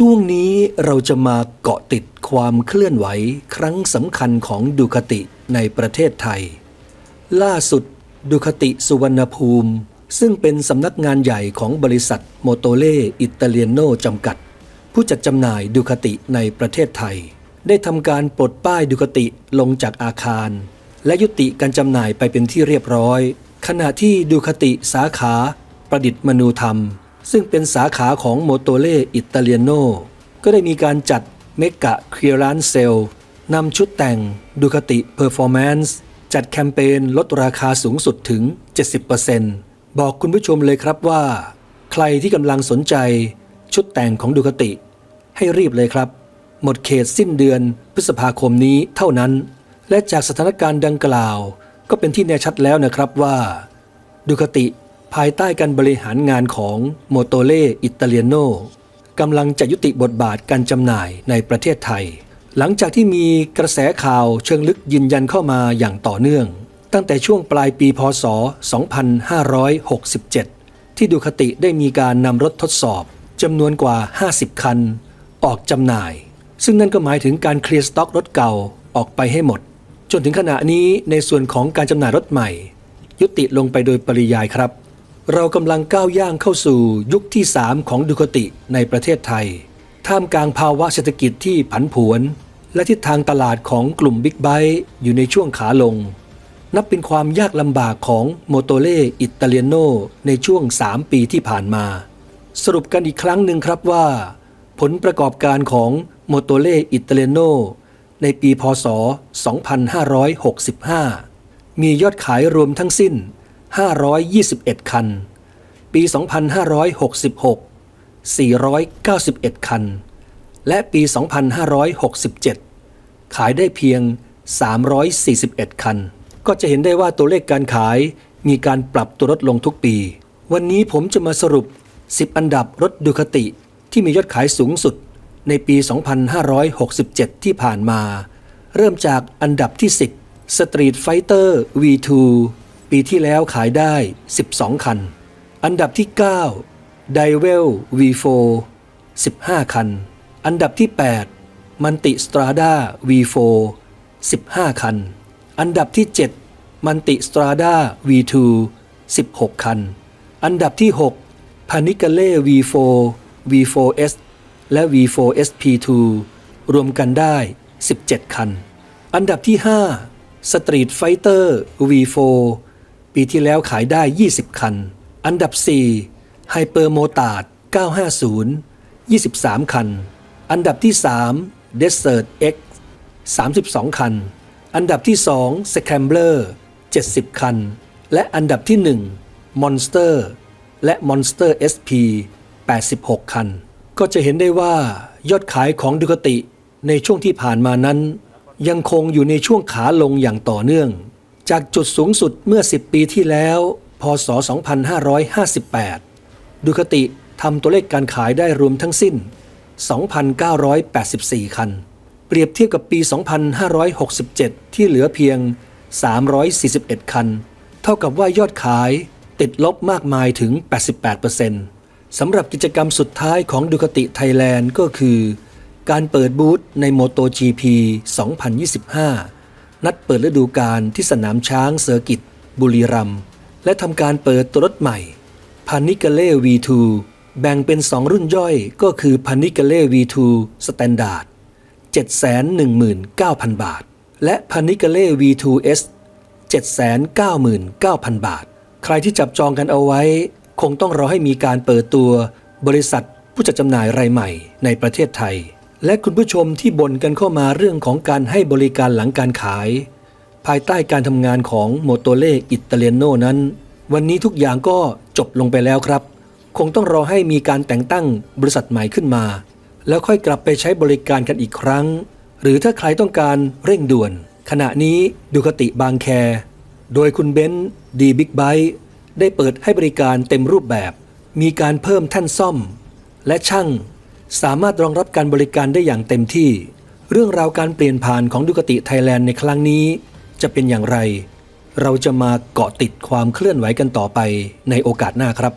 ช่วงนี้เราจะมาเกาะติดความเคลื่อนไหวครั้งสำคัญของดูคติในประเทศไทย ล่าสุดดูคติสุวรรณภูมิ ซึ่งเป็นสำนักงานใหญ่ของบริษัทโมโตเล่อิตาเลียโนจำกัด ผู้จัดจำหน่ายดูคติในประเทศไทย ได้ทำการปลดป้ายดูคติลงจากอาคาร และยุติการจำหน่ายไปเป็นที่เรียบร้อย ขณะที่ดูคติสาขาประดิษฐ์มนูธรรม ซึ่งเป็นสาขาของโมโตเล่อิตาเลียโนก็ได้มีการจัดเมกะค e ียรันเซลนำชุดแต่งดูคติเพอร์ฟอร์แมนซ์จัดแคมเปญลดราคาสูงสุดถึง 70%บอกคุณผู้ชมเลยครับว่า ใครที่กำลังสนใจชุดแต่งของดูคติ ให้รีบเลยครับ หมดเขตสิ้นเดือนพฤษภาคมนี้เท่านั้น และจากสถานการณ์ดังกล่าว ก็เป็นที่แน่ชัดแล้วนะครับว่าดูคติ ภายใต้การบริหารงานของโมโตเล่อิตาเลียโนกำลังจะยุติบทบาทการจำหน่ายในประเทศไทย หลังจากที่มีกระแสข่าวเชิงลึกยืนยันเข้ามาอย่างต่อเนื่อง ตั้งแต่ช่วงปลายปีพศ 2567 ที่ดูคติได้มีการนำรถทดสอบจำนวนกว่า 50 คัน ออกจำหน่าย ซึ่งนั่นก็หมายถึงการเคลียร์สต็อกรถเก่าออกไปให้หมด จนถึงขณะนี้ในส่วนของการจำหน่ายรถใหม่ ยุติลงไปโดยปริยายครับ เรากำลังก้าวย่างเข้าสู่ยุคที่ 3 ของดูคติในประเทศไทย ท่ามกลางภาวะเศรษฐกิจที่ผันผวน และทิศทางตลาดของกลุ่มบิ๊กไบค์อยู่ในช่วงขาลง นับเป็นความยากลำบากของโมโตเล่อิตาเลียโนในช่วง 3 ปีที่ผ่านมา สรุปกันอีกครั้งหนึ่งครับว่า ผลประกอบการของโมโตเล่อิตาเลียโนในปีพศ 2565 มียอดขายรวมทั้งสิ้น 521 คัน ปี 2566 491 คัน และปี 2567 ขายได้เพียง 341 คัน ก็จะเห็นได้ว่าตัวเลขการขายมีการปรับตัวลดลงทุกปี วันนี้ผมจะมาสรุป 10 อันดับรถดูคติที่มียอดขายสูงสุดในปี 2567 ที่ผ่านมา เริ่มจากอันดับที่ 10 Street Fighter V2 ปีที่แล้วขายได้ 12 คัน อันดับที่ 9 d i v e l V4 15 คัน อันดับที่ 8 Manti Strada V4 15 คัน อันดับที่ 7 Manti Strada V2 16 คัน อันดับที่ 6 p a n i c a l e V4 V4S และ V4SP2 รวมกันได้ 17 คัน อันดับที่ 5 Street Fighter V4 ปีที่แล้วขายได้ 20 คัน อันดับ4 Hyper Motard 950 23 คัน อันดับที่ 3 Desert X 32 คัน อันดับที่ 2 Scrambler 70 คัน และอันดับที่ 1 Monster และ Monster SP 86 คัน ก็จะเห็นได้ว่ายอดขายของดูคติในช่วงที่ผ่านมานั้น ยังคงอยู่ในช่วงขาลงอย่างต่อเนื่อง จากจุดสูงสุดเมื่อ 10 ปีที่แล้ว พศ 2558 ดูคติทำตัวเลขการขายได้รวมทั้งสิ้น 2,984 คัน เปรียบเทียบกับปี 2567 ที่เหลือเพียง 341 คัน เท่ากับว่ายอดขายติดลบมากมายถึง 88%สำหรับกิจกรรมสุดท้ายของดูคติไทยแลนด์ก็คือ การเปิดบูธใน MotoGP 2025 นัดเปิดฤดูกาลที่สนามช้างเซอร์กิต บุรีรัมย์และทำการเปิดตัวรถใหม่ p a n i c a l e V2 แบ่งเป็น 2 รุ่นย่อยก็คือ p a n i c a l e V2 Standard 719,000 บาท และ p a n i c a l e V2S 799,000 บาท ใครที่จับจองกันเอาไว้ คงต้องรอให้มีการเปิดตัวบริษัทผู้จัดจำหน่ายรายใหม่ในประเทศไทย และคุณผู้ชมที่บ่นกันเข้ามาเรื่องของการให้บริการหลังการขาย ภายใต้การทำงานของโมโตเล่อิตาเลียโนนั้น วันนี้ทุกอย่างก็จบลงไปแล้วครับ คงต้องรอให้มีการแต่งตั้งบริษัทใหม่ขึ้นมา แล้วค่อยกลับไปใช้บริการกันอีกครั้ง หรือถ้าใครต้องการเร่งด่วน ขณะนี้ดูคติบางแค โดยคุณเบนซ์ดีบิ๊กไบค์ได้เปิดให้บริการเต็มรูปแบบ มีการเพิ่มแท่านซ่อม และช่าง สามารถรองรับการบริการได้อย่างเต็มที่ เรื่องราวการเปลี่ยนผ่านของดูกติไทยแลนด์ในครั้งนี้ จะเป็นอย่างไร เราจะมาเกาะติดความเคลื่อนไหวกันต่อไปในโอกาสหน้าครับ